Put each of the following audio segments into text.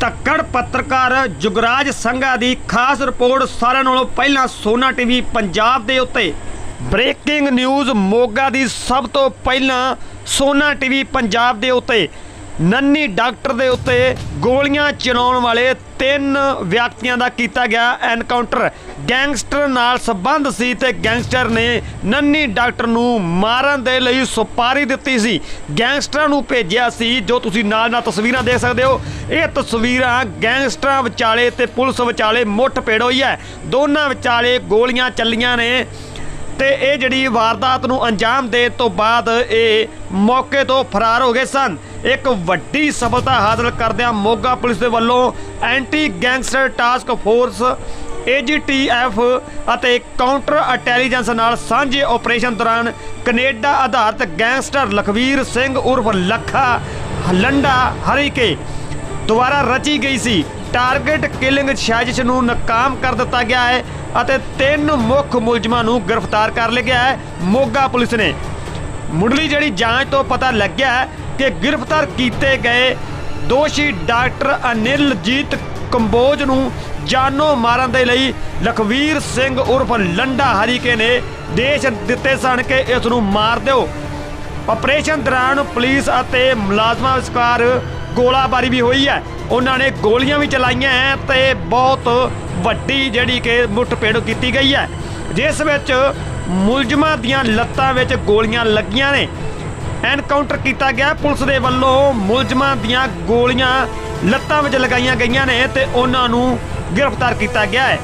ਤੱਕੜ ਪੱਤਰਕਾਰ ਜੁਗਰਾਜ ਸੰਘਾ ਦੀ ਖਾਸ ਰਿਪੋਰਟ ਸਾਰਿਆਂ ਨਾਲੋਂ ਪਹਿਲਾਂ ਸੋਨਾ ਟੀਵੀ ਪੰਜਾਬ ਦੇ ਉੱਤੇ। ਬ੍ਰੇਕਿੰਗ ਨਿਊਜ਼ ਮੋਗਾ ਦੀ ਸਭ ਤੋਂ ਪਹਿਲਾਂ ਸੋਨਾ ਟੀਵੀ ਪੰਜਾਬ ਦੇ ਉੱਤੇ। ਨੰਨੀ ਡਾਕਟਰ ਦੇ ਉੱਤੇ ਗੋਲੀਆਂ ਚਲਾਉਣ ਵਾਲੇ ਤਿੰਨ ਵਿਅਕਤੀਆਂ ਦਾ ਕੀਤਾ ਗਿਆ ਐਨਕਾਊਂਟਰ। ਗੈਂਗਸਟਰ ਨਾਲ ਸੰਬੰਧ ਸੀ ਤੇ ਗੈਂਗਸਟਰ ਨੇ ਨੰਨੀ ਡਾਕਟਰ ਨੂੰ ਮਾਰਨ ਦੇ ਲਈ ਸੁਪਾਰੀ ਦਿੱਤੀ ਸੀ। ਗੈਂਗਸਟਰਾਂ ਨੂੰ ਭੇਜਿਆ ਸੀ, ਜੋ ਤੁਸੀਂ ਨਾਲ ਨਾਲ ਤਸਵੀਰਾਂ ਦੇਖ ਸਕਦੇ ਹੋ। ਇਹ ਤਸਵੀਰਾਂ ਗੈਂਗਸਟਰਾਂ ਵਿਚਾਲੇ ਤੇ ਪੁਲਿਸ ਵਿਚਾਲੇ ਮੁੱਠ ਪੇੜ ਹੋਈ ਹੈ। ਦੋਨਾਂ ਵਿਚਾਲੇ ਗੋਲੀਆਂ ਚੱਲੀਆਂ ਨੇ। ਤੇ ਇਹ ਜਿਹੜੀ ਵਾਰਦਾਤ ਨੂੰ ਅੰਜਾਮ ਦੇਣ ਤੋਂ ਬਾਅਦ ਇਹ ਮੌਕੇ ਤੋਂ ਫਰਾਰ ਹੋ ਗਏ ਸਨ। ਇੱਕ ਵੱਡੀ ਸਫਲਤਾ ਹਾਸਲ ਕਰਦਿਆਂ ਮੋਗਾ ਪੁਲਿਸ ਦੇ ਵੱਲੋਂ anti gangster task force AGTF ਅਤੇ ਕਾਊਂਟਰ ਇੰਟੈਲੀਜੈਂਸ ਨਾਲ ਸਾਂਝੇ ਆਪਰੇਸ਼ਨ ਦੌਰਾਨ ਕੈਨੇਡਾ ਆਧਾਰਿਤ ਗੈਂਗਸਟਰ ਲਖਵੀਰ ਸਿੰਘ ਉਰਫ ਲੱਖਾ ਹਲੰਡਾ ਹਰੀਕੇ ਦੁਆਰਾ ਰਚੀ ਗਈ ਸੀ। ਟਾਰਗੇਟ ਕਿਲਿੰਗ ਸਾਜ਼ਿਸ਼ ਨੂੰ ਨਾਕਾਮ ਕਰ ਦਿੱਤਾ ਗਿਆ ਹੈ ਅਤੇ ਤਿੰਨ ਮੁੱਖ ਮੁਲਜ਼ਮਾਂ ਨੂੰ ਗ੍ਰਿਫਤਾਰ ਕਰ ਲਿਆ ਗਿਆ ਹੈ। ਮੋਗਾ ਪੁਲਿਸ ਨੇ ਮੁੱਢਲੀ ਜਿਹੜੀ ਜਾਂਚ ਤੋਂ ਪਤਾ ਲੱਗਿਆ ਹੈ ਕਿ ਗ੍ਰਿਫਤਾਰ ਕੀਤੇ ਗਏ ਦੋਸ਼ੀ ਡਾਕਟਰ ਅਨਿਲਜੀਤ ਕੰਬੋਜ ਨੂੰ ਜਾਨੋਂ ਮਾਰਨ ਦੇ ਲਈ ਲਖਵੀਰ ਸਿੰਘ ਉਰਫ ਲੰਡਾ ਹਰੀਕੇ ਨੇ ਦੇਸ਼ ਦਿੱਤੇ ਸਨ ਕਿ ਇਸ ਨੂੰ ਮਾਰ ਦਿਓ। ਆਪਰੇਸ਼ਨ ਦੌਰਾਨ ਪੁਲਿਸ ਅਤੇ ਮੁਲਾਜ਼ਮਾਂ ਵਿਚਕਾਰ ਗੋਲਾਬਾਰੀ ਵੀ ਹੋਈ ਹੈ। ਉਹਨਾਂ ਨੇ ਗੋਲੀਆਂ ਵੀ ਚਲਾਈਆਂ ਹੈ ਤੇ ਬਹੁਤ ਵੱਡੀ ਜਿਹੜੀ ਕਿ ਮੁੱਠਭੇੜ ਕੀਤੀ ਗਈ ਹੈ। ਜਿਸ ਵਿੱਚ ਮੁਲਜ਼ਮਾਂ ਦੀਆਂ ਲੱਤਾਂ ਵਿੱਚ ਗੋਲੀਆਂ ਲੱਗੀਆਂ ਨੇ। ਐਨਕਾਊਂਟਰ ਕੀਤਾ ਗਿਆ। ਪੁਲਿਸ ਦੇ ਵੱਲੋਂ ਮੁਲਜ਼ਮਾਂ ਦੀਆਂ ਗੋਲੀਆਂ ਲੱਤਾਂ ਵਿੱਚ ਲਗਾਈਆਂ ਗਈਆਂ ਨੇ ਤੇ ਉਹਨਾਂ ਨੂੰ ਗ੍ਰਿਫਤਾਰ ਕੀਤਾ ਗਿਆ ਹੈ।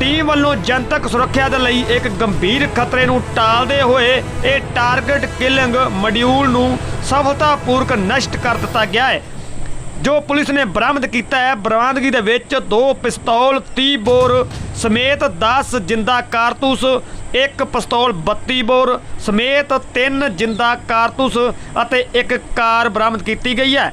ਟੀਮ ਵੱਲੋਂ ਜਨਤਕ ਸੁਰੱਖਿਆ ਦੇ ਲਈ ਇੱਕ ਗੰਭੀਰ ਖਤਰੇ ਨੂੰ ਟਾਲਦੇ ਹੋਏ ਇਹ ਟਾਰਗੇਟ ਕਿਲਿੰਗ ਮੋਡਿਊਲ ਨੂੰ ਸਫਲਤਾਪੂਰਵਕ ਨਸ਼ਟ ਕਰ ਦਿੱਤਾ ਗਿਆ ਹੈ। ਜੋ ਪੁਲਿਸ ਨੇ ਬਰਾਮਦ ਕੀਤਾ ਹੈ, ਬਰਾਮਦਗੀ ਦੇ ਵਿੱਚ ਦੋ ਪਿਸਤੌਲ 30 ਬੋਰ ਸਮੇਤ 10 ਜਿੰਦਾ ਕਾਰਤੂਸ, ਇੱਕ ਪਿਸਤੌਲ 32 ਬੋਰ ਸਮੇਤ ਤਿੰਨ ਜਿੰਦਾ ਕਾਰਤੂਸ ਅਤੇ ਇੱਕ ਕਾਰ ਬਰਾਮਦ ਕੀਤੀ ਗਈ ਹੈ।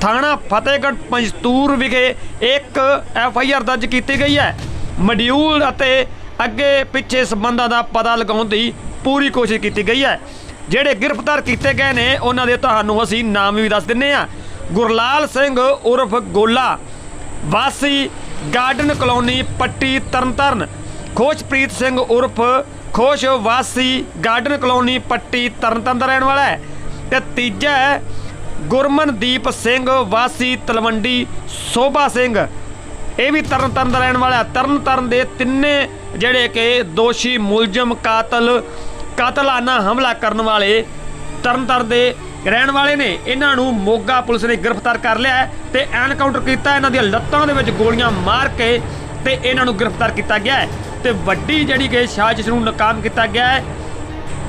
ਥਾਣਾ ਫਤਿਹਗੜ੍ਹ ਪੰਜਤੂਰ ਵਿਖੇ ਇੱਕ ਐਫ ਆਈ ਆਰ ਦਰਜ ਕੀਤੀ ਗਈ ਹੈ। ਮੋਡਿਊਲ ਅਤੇ ਅੱਗੇ ਪਿੱਛੇ ਸੰਬੰਧਾਂ ਦਾ ਪਤਾ ਲਗਾਉਣ ਦੀ ਪੂਰੀ ਕੋਸ਼ਿਸ਼ ਕੀਤੀ ਗਈ ਹੈ। ਜਿਹੜੇ ਗ੍ਰਿਫਤਾਰ ਕੀਤੇ ਗਏ ਨੇ, ਉਹਨਾਂ ਦੇ ਤੁਹਾਨੂੰ ਅਸੀਂ ਨਾਮ ਵੀ ਦੱਸ ਦਿੰਨੇ ਆ ਗੁਰਲਾਲ ਸਿੰਘ ਉਰਫ ਗੋਲਾ, ਵਾਸੀ ਗਾਰਡਨ ਕਲੋਨੀ ਪੱਟੀ ਤਰਨਤਾਰਨ, ਖੁਸ਼ਪ੍ਰੀਤ ਸਿੰਘ ਉਰਫ ਖੋਸ਼ ਵਾਸੀ ਗਾਰਡਨ ਕਲੋਨੀ ਪੱਟੀ ਤਰਨਤਾਰਨ ਦਾ ਰਹਿਣ ਵਾਲਾ ਹੈ। ਤੇ ਤੀਜਾ ਹੈ ਗੁਰਮਨਦੀਪ ਸਿੰਘ, ਵਾਸੀ ਤਲਵੰਡੀ ਸੋਭਾ ਸਿੰਘ। ਇਹ ਵੀ ਤਰਨ ਤਾਰਨ ਦਾ ਰਹਿਣ ਵਾਲਾ ਹੈ। ਤਰਨ ਤਾਰਨ ਦੇ ਤਿੰਨੇ ਜਿਹੜੇ ਕਿ ਦੋਸ਼ੀ, ਮੁਲਜ਼ਮ, ਕਾਤਲ, ਕਾਤਲਾਨਾ ਹਮਲਾ ਕਰਨ ਵਾਲੇ ਤਰਨ ਤਾਰਨ ਦੇ ਰਹਿਣ ਵਾਲੇ ਨੇ। ਇਹਨਾਂ ਨੂੰ ਮੋਗਾ ਪੁਲਿਸ ਨੇ ਗ੍ਰਿਫਤਾਰ ਕਰ ਲਿਆ ਹੈ ਤੇ ਐਨਕਾਊਂਟਰ ਕੀਤਾ ਇਹਨਾਂ ਦੀਆਂ ਲੱਤਾਂ ਦੇ ਵਿੱਚ ਗੋਲੀਆਂ ਮਾਰ ਕੇ ਤੇ ਇਹਨਾਂ ਨੂੰ ਗ੍ਰਿਫਤਾਰ ਕੀਤਾ ਗਿਆ ਹੈ। ਤੇ ਵੱਡੀ ਜਿਹੜੀ ਕਿ ਸਾਜ਼ਿਸ਼ ਨੂੰ ਨਾਕਾਮ ਕੀਤਾ ਗਿਆ ਹੈ,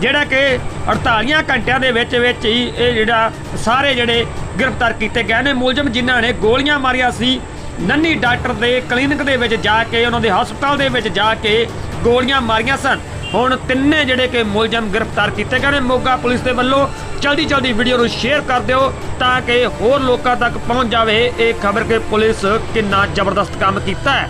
ਜਿਹੜਾ ਕਿ 48 ਘੰਟਿਆਂ ਦੇ ਵਿੱਚ ਵਿੱਚ ਹੀ ਇਹ ਜਿਹੜਾ ਸਾਰੇ ਜਿਹੜੇ ਗ੍ਰਿਫਤਾਰ ਕੀਤੇ ਗਏ ਨੇ। ਮੁਲਜ਼ਮ ਜਿਨ੍ਹਾਂ ਨੇ ਗੋਲੀਆਂ ਮਾਰੀਆਂ ਸੀ ਨੰਨੀ ਡਾਕਟਰ ਦੇ ਕਲੀਨਿਕ ਦੇ ਵਿੱਚ ਜਾ ਕੇ, ਉਹਨਾਂ ਦੇ ਹਸਪਤਾਲ ਦੇ ਵਿੱਚ ਜਾ ਕੇ ਗੋਲੀਆਂ ਮਾਰੀਆਂ ਸਨ। ਹੁਣ ਤਿੰਨੇ ਜਿਹੜੇ ਕਿ ਮੁਲਜ਼ਮ ਗ੍ਰਿਫਤਾਰ ਕੀਤੇ ਗਏ ਨੇ। ਮੋਗਾ ਪੁਲਿਸ ਦੇ ਵੱਲੋਂ ਜਲਦੀ ਜਲਦੀ ਵੀਡੀਓ ਨੂੰ ਸ਼ੇਅਰ ਕਰ ਦਿਓ ਤਾਂ ਕਿ ਹੋਰ ਲੋਕਾਂ ਤੱਕ ਪਹੁੰਚ ਜਾਵੇ। ਇਹ ਖਬਰ ਕਿ ਪੁਲਿਸ ਕਿੰਨਾ ਜ਼ਬਰਦਸਤ ਕੰਮ ਕੀਤਾ ਹੈ।